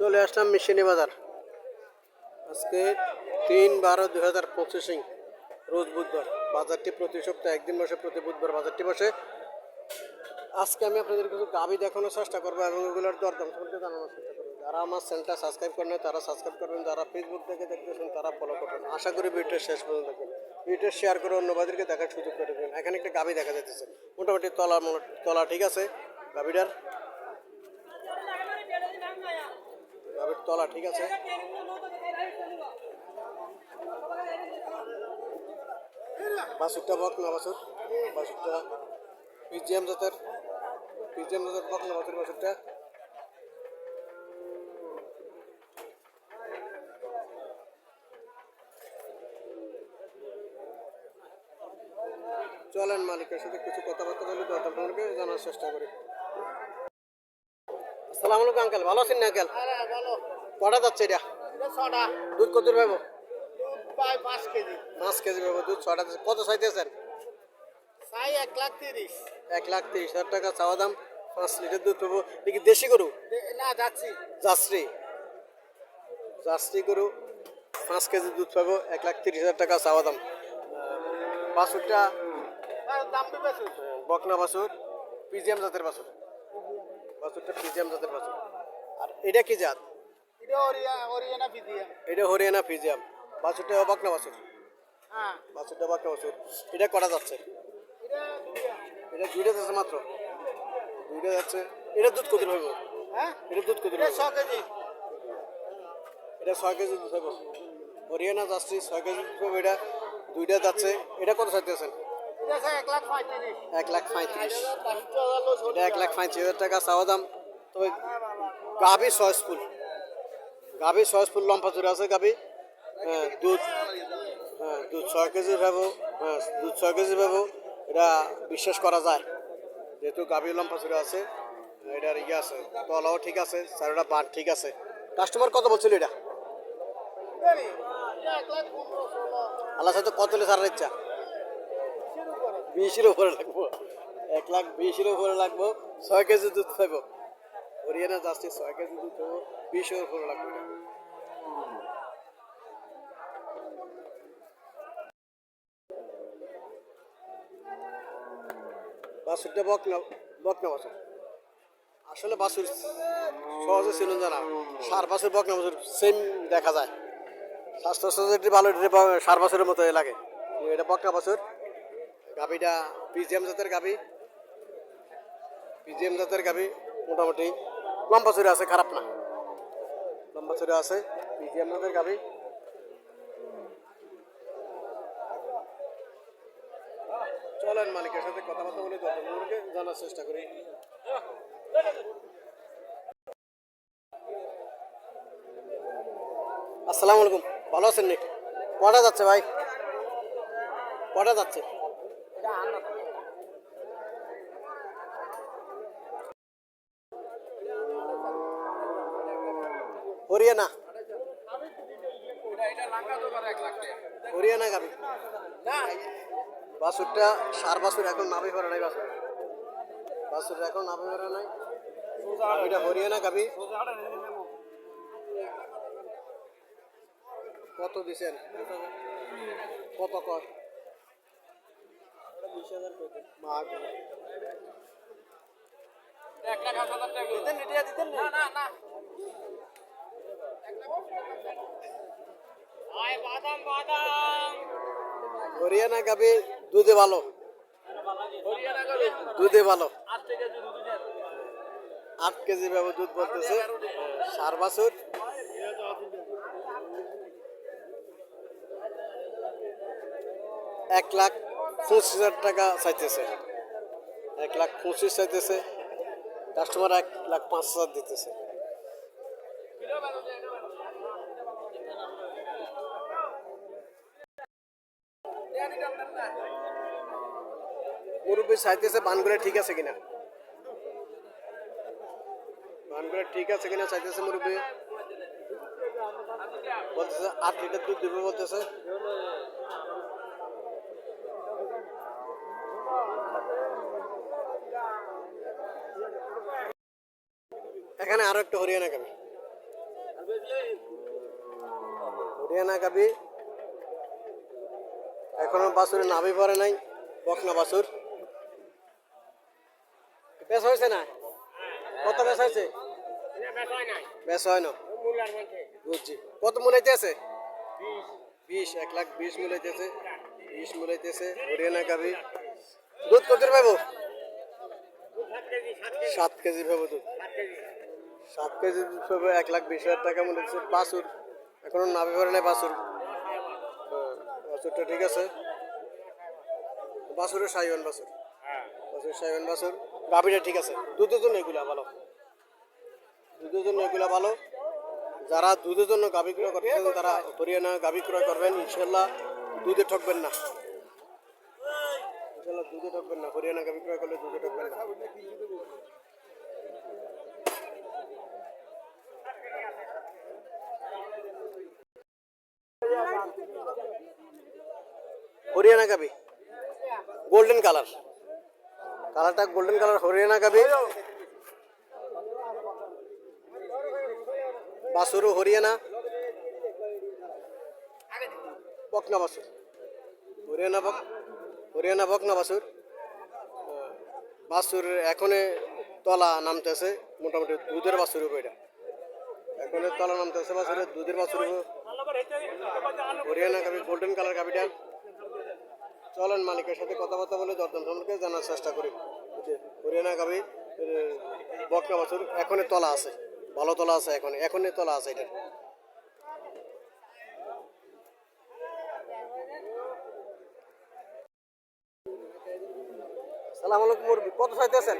চলে আসলাম মিশনি বাজার। আজকে তিন বারো দুই হাজার পঁচিশে রোজ বুধবার বাজারটি প্রতি সপ্তাহে, একদিন বসে প্রতি বুধবার বাজারটি বসে। আজকে আমি আপনাদের কিছু গাবি দেখানোর চেষ্টা করব এবং এগুলোর দরদাম সম্পর্কে জানানোর চেষ্টা করব। যারা আমার চ্যানেলটা সাবস্ক্রাইব করেন তারা সাবস্ক্রাইব করবেন। যারা ফেসবুক থেকে দেখতেছেন, তারা ফলো করবেন। আশা করি ভিডিওটা শেষ পর্যন্ত দেখবেন। ভিডিওটা শেয়ার করে অন্যবাদেরকে দেখার সুযোগ করে দেবেন। এখানে একটা গাবি দেখা যাচ্ছে মোটামুটি তলা তলা ঠিক আছে। গাবিটার তলা, ঠিক আছে? বাসুর পিজিএম জাতের পিজিএম জাতের বাসুর চলেন মালিকের সাথে কিছু কথাবার্তা বলি জানার চেষ্টা করি। আসসালামু আলাইকুম, আঙ্কেল। ভালো আছেন না, আঙ্কেল? ভালো কটা যাচ্ছে এটা? ছটা। দুধ কত পাবো? পাঁচ কেজি। পাবো দুধ ছটা। কত চাইতেছেন চাই এক লাখ তিরিশ। এক লাখ তিরিশ হাজার টাকা চাওয়া দাম পাঁচ লিটার দুধ পাবো। দেখি দেশি গরু? না যাচ্ছি। জার্সি জার্সি গরু পাঁচ কেজি দুধ পাবো এক লাখ তিরিশ হাজার টাকা চাওয়া দাম। বেশি বকনা বাছুর পিজিএম জাতের বাসুর বাছুরটা পিজিএম জাতের বাসুর আর এটা কি জাত? এটা হরিয়ানা পিজিএম বাছুরটা বকনা বাছুর? হ্যাঁ। বাছুরটা বকনা বাছুর? এটা করা যাচ্ছে? এটা দুইটা। যাচ্ছে মাত্র? দুইটা যাচ্ছে। এটা দুধ কত হইব? হ্যাঁ? এটা দুধ কত এটা ছ কেজি। এটা ছয় কেজি দুধ হইব। হরিয়ানা যাচ্ছি ছয় কেজি দুধ হইব। এটা দুইটা যাচ্ছে। এটা কত চাইতেছেন? এক লাখ পঁয়ত্রিশ। এটা এক লাখ পঁয়ত্রিশ হাজার টাকা চাওয়া দাম। তবে গাভি ছয় ফুল। গাভি ছয় ফুল লম্বা চূড়া আছে গাভি। হ্যাঁ দুধ হ্যাঁ দুধ ছয় কেজি পাবো হ্যাঁ দুধ ছয় কেজি পাবো, এটা বিশ্বাস করা যায়। যেহেতু গাভি লম্বা চূড়া আছে, এটার ইয়ে আছে, তলাও ঠিক আছে, চারোটা বাঁট ঠিক আছে। কাস্টমার কত বলছিল এটা? আল্লাহ সাথে কত ছাড়ার ইচ্ছা? বিশের উপরে লাগবো। এক লাখ বিশের উপরে লাগবো, ছয় কেজি দুধ পাইব হরিয়ানা যাচ্ছি ছয় কেজি দুধ লাগবে এটা। বাছুরটা বকনা বকনা বাছুর আসলে বাছুর সহজে ছিল জানা সার বাছুর বকনা বাছুর সেম দেখা যায়। স্বাস্থ্য সাথে ভালো সার বাছুরের মতো লাগে। এটা বকনা বাছুর গাভিটা পিজিএম জাতের গাভি। পিজিএম জাতের গাভি, মোটামুটি। লম্বা চুরে আছে, খারাপ না। লম্বা চুরে আছে পিজিএম জাতের গাভি। চলেন মালিকের সাথে কথাবার্তা বলে দর্শকদেরকে জানার চেষ্টা করি। আসসালামু আলাইকুম। ভালো আছেন নি কটা যাচ্ছে ভাই? কটা যাচ্ছে? হরিয়ানা হরিয়ানা গাবি। বাসুরটা সার বাসুর এখন নাভি ভরা নাই বাসুর। বাসুর এখন নাভি ভরা নাই। এটা হরিয়ানা গাবি। কত দিছেন? কত কর হাজার মাঘ দিতেন না। হরিয়ানা গাবি দুধে ভালো। দুধে ভালো। আট কেজি ভাবে দুধ বলতেছে। সার বাছুর। এক লাখ পঁচিশ হাজার টাকা চাইতেছে। এক লাখ পঁচিশ চাইতেছে। কাস্টমার এক লাখ পাঁচ হাজার দিতেছে। মুরব্বী চাইতেছে বানগুলো ঠিক আছে কিনা? বানগুলো ঠিক আছে কিনা চাইতেছে মুরব্বী বলতেছে আট লিটার দুধ দেবে বলতেছে। এখানে আরও একটা হরিয়ানা গাবি হরিয়ানা গাবি। এখনও বাছুরের নাভি পরে নাই, বকনা বাছুর। বেশ হয়েছে না? কত বেশ হয়েছে? বেশ হয় না। বুঝছি। কত মূলাইতে আছে? বিশ, এক লাখ বিশ মূলাইতেছে বিশ মূলাইতেছে হরিয়ানা গাবি। দুধ কত পাবো? সাত কেজি পাবো দুধ। সাত কেজি দুধ পাবো, এক লাখ বিশ হাজার টাকা হচ্ছে বাছুর। এখনও নাভি পরে নাই বাছুর। হ্যাঁ, বাছুরটা ঠিক আছে। বাছুরের সাইওয়ান বাছুর। বাছুর সাইওয়ান বাছুর। গাভিটা ঠিক আছে। দুধের জন্য এগুলা ভালো। দুধের জন্য এগুলা ভালো। যারা দুধের জন্য গাভী ক্রয় করতেছেন তারা হরিয়ানা গাভী ক্রয় করবেন। ইনশাল্লাহ দুধে ঠকবেন না। ইনশাল্লাহ দুধে ঠকবেন না। হরিয়ানা গাভী ক্রয় করলে দুধে ঠকবেন না। হরিয়ানা গাভী গোল্ডেন কালার কালারটা গোল্ডেন কালার হরিয়ানা গাভী বাসুরু, হরিয়ানা। বকনা বাসুর। হরিয়ানা বক হরিয়ানা বকনা বাসুর। বাসুর এখনে তলা নামতেছে, মোটামুটি দুধের বাসুর এটা। এখনে তলা নামতেছে বাসুরের, দুধের বাসুর হরিয়ানা গাবি গোল্ডেন কালার গাবিটা। চলেন মালিকের সাথে কথাবার্তা বলে দরদাম সম্পর্কে জানার চেষ্টা করি। হরিয়ানা গাবি বকনা বাছুর এখনে তলা আছে, ভালো তলা আছে এখন এখনই তলা আছে এটা সালাম কত চাইতেছেন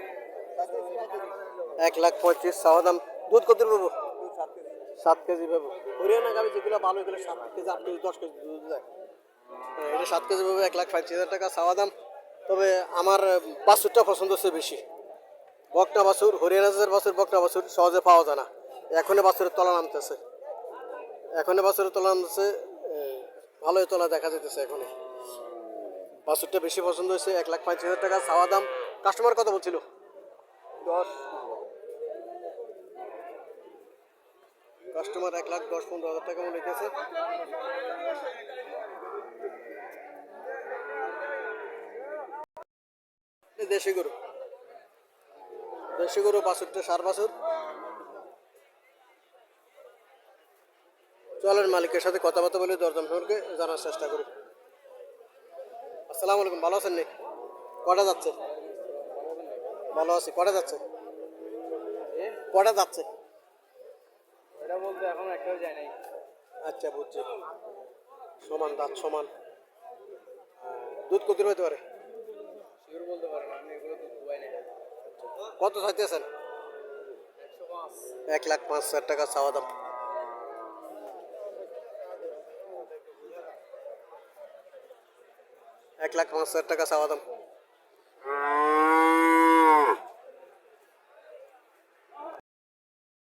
এক লাখ পঁয়ত্রিশ দুধ পাবো সাত কেজি। পাবো হরিয়ানা গাবি যেগুলো ভালো, এগুলো সাত কেজি, আট কেজি, দশ কেজি দুধ দেয়। এটা সাত কেজি পাবো এক লাখ পঁয়ত্রিশ হাজার টাকা চাওয়া দাম। তবে আমার বাছুরটা পছন্দ হচ্ছে বেশি। বকটা বাছুর হরিয়ানা জাতের বাছুর বকনা বাছুর সহজে পাওয়া যায় না। এখনই বাছুরের তলা নামতেছে। এখনই বাছুরের তলা নামতেছে ভালোই তলা দেখা যেতেছে এখনই। বাছুরটা বেশি পছন্দ হয়েছে এক লাখ পঁয়ত্রিশ হাজার টাকা চাওয়া দাম। কাস্টমার কত বলছিল? দশ। কাস্টমার এক লাখ দশ পনেরো হাজার টাকা মনে হইতেছে। দেশি গরু। দেশি গরু বাছুরটা সার বাছুর। চলেন মালিকের সাথে কথাবার্তা বলে দরদাম সম্পর্কে জানার চেষ্টা করি। আসসালামু আলাইকুম ভালো আছেন নি? কটা যাচ্ছে? ভালো আছি কটা যাচ্ছে? কটা যাচ্ছে? এটা বলতে এখন একটাও যায় নাই। আচ্ছা বুঝছি। সমান দাঁত সমান। দুধ কত হতে পারে? কত চাইতেছেন? স্যার এক লাখ পাঁচ হাজার টাকা চাওয়া দাম। এক লাখ পাঁচ হাজার টাকা চাওয়া দাম।